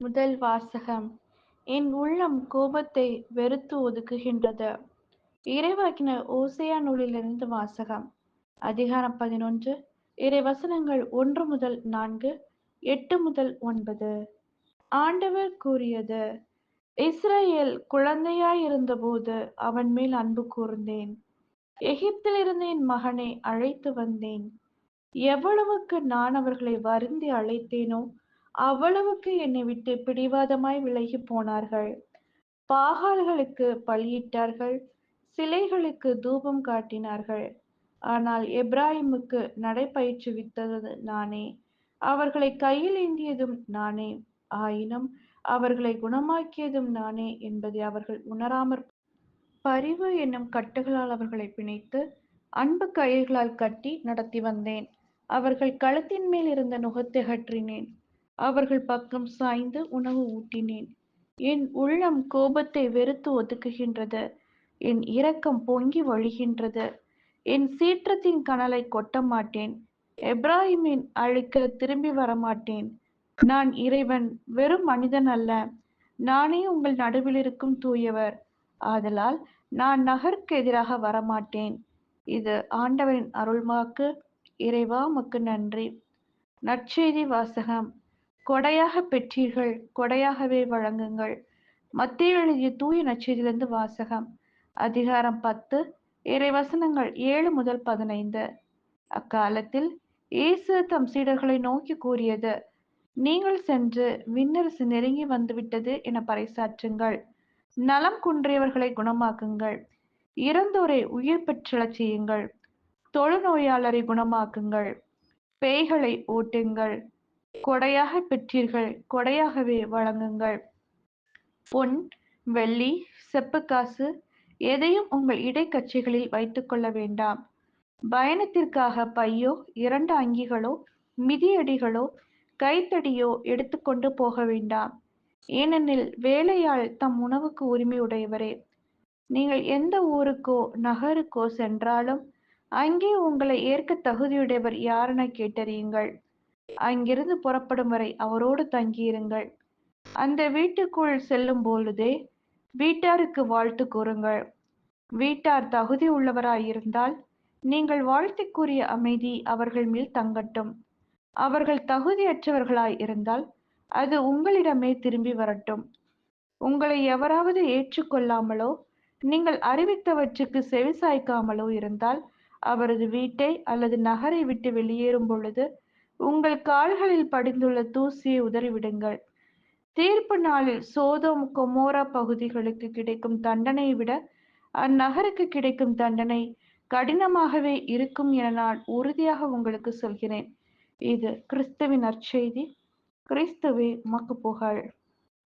முதல் வாசகம். என் உள்ளம் கோபத்தை வெறுத்து ஒதுக்குகின்றது. இறைவாக்கின ஓசையா நூலிலிருந்து வாசகம். அதிகாரம் பதினொன்று. இறை வசனங்கள் ஒன்று முதல் நான்கு எட்டு முதல் ஒன்பது. ஆண்டவர் கூறியது இஸ்ரேல் குழந்தையாயிருந்தபோது அவன் மேல் அன்பு கூர்ந்தேன். எகிப்திலிருந்து என் மகனை அழைத்து வந்தேன். எவ்வளவுக்கு நான் அவர்களை வருந்தி அழைத்தேனோ அவ்வளவுக்கு என்னை விட்டு பிடிவாதமாய் விலகி போனார்கள். பாகால்களுக்கு பலியிட்டார்கள் சிலைகளுக்கு தூபம் காட்டினார்கள். ஆனால் எப்ராஹிமுக்கு நடைபயிற்றுவித்தது நானே. அவர்களை கையில் ஏந்தியதும் நானே. ஆயினும் அவர்களை குணமாக்கியதும் நானே என்பதை அவர்கள் உணராமற் பரிவு என்னும் கட்டுகளால் அவர்களை பிணைத்து அன்பு கயிர்களால் கட்டி நடத்தி வந்தேன். அவர்கள் கழுத்தின் மேல் இருந்த நுகத்தை அகற்றினேன். அவர்கள் பக்கம் சாய்ந்து உணவு ஊட்டினேன். என் உள்ளம் கோபத்தை வெறுத்து ஒதுக்குகின்றது. என் இரக்கம் பொங்கி வழிகின்றது. என் சீற்றத்தின் கனலை கொட்ட மாட்டேன். எப்ராஹிமின் அழுக்க திரும்பி வரமாட்டேன் நான் இறைவன் வெறும் மனிதன் அல்ல. நானே உங்கள் நடுவில் இருக்கும் தூயவர். ஆதலால் நான் நகருக்கு எதிராக வரமாட்டேன். இது ஆண்டவரின் அருள்மாக்கு. இறைவா மக்கு நன்றி. நற்செய்தி வாசகம். கொடையாக பெற்றீர்கள் கொடையாகவே வழங்குங்கள். மத்திய எழுதிய தூய நச்சிலிருந்து வாசகம் அதிகாரம் பத்து இறைவசனங்கள் ஏழு முதல் பதினைந்து. அக்காலத்தில் இயேசு தம் சீடர்களை நோக்கி கூறியது நீங்கள் சென்று விண்ணரசு நெருங்கி வந்துவிட்டது என பறைசாற்றுங்கள். நலம் குன்றியவர்களை குணமாக்குங்கள். இறந்தோரை உயிர் பெற்றெழச் செய்யுங்கள். தொழுநோயாளரை குணமாக்குங்கள். பேய்களை ஓட்டுங்கள். கொடையாக பெற்றீர்கள் கொடையாகவே வழங்குங்கள். பொன் வெள்ளி செப்பு காசு எதையும் உங்கள் இடைக்கட்சிகளில் வைத்துக் கொள்ள வேண்டாம். பயணத்திற்காக பையோ இரண்டு அங்கிகளோ மிதியடிகளோ கைத்தடியோ எடுத்துக்கொண்டு போக வேண்டாம். ஏனெனில் வேலையாள் தம் உணவுக்கு உரிமை உடையவரே. நீங்கள் எந்த ஊருக்கோ நகருக்கோ சென்றாலும் அங்கே உங்களை ஏற்க தகுதியுடையவர் யாரென கேட்டறியுங்கள். அங்கிருந்து புறப்படும் வரை அவரோடு தங்கியிருங்கள். அந்த வீட்டுக்குள் செல்லும் பொழுதே வீட்டாருக்கு வாழ்த்து கூறுங்கள். வீட்டார் தகுதி உள்ளவராயிருந்தால் நீங்கள் வாழ்த்துக்குரிய அமைதி அவர்கள் மேல் தங்கட்டும். அவர்கள் தகுதியற்றவர்களாய் இருந்தால் அது உங்களிடமே திரும்பி வரட்டும். உங்களை எவராவது ஏற்றுக்கொள்ளாமலோ நீங்கள் அறிவித்தவற்றுக்கு செவிசாய்க்காமலோ இருந்தால் அவரது வீட்டை அல்லது நகரை விட்டு வெளியேறும் பொழுது உங்கள் கால்களில் படிந்துள்ள தூசியை உதறிவிடுங்கள். தீர்ப்பு நாளில் சோதோம் கொமோரா பகுதிகளுக்கு கிடைக்கும் தண்டனையை விட அந்நகருக்கு கிடைக்கும் தண்டனை கடினமாகவே இருக்கும் என நான் உறுதியாக உங்களுக்கு சொல்கிறேன். இது கிறிஸ்துவின் நற்செய்தி. கிறிஸ்துவே மக்கு புகழ்.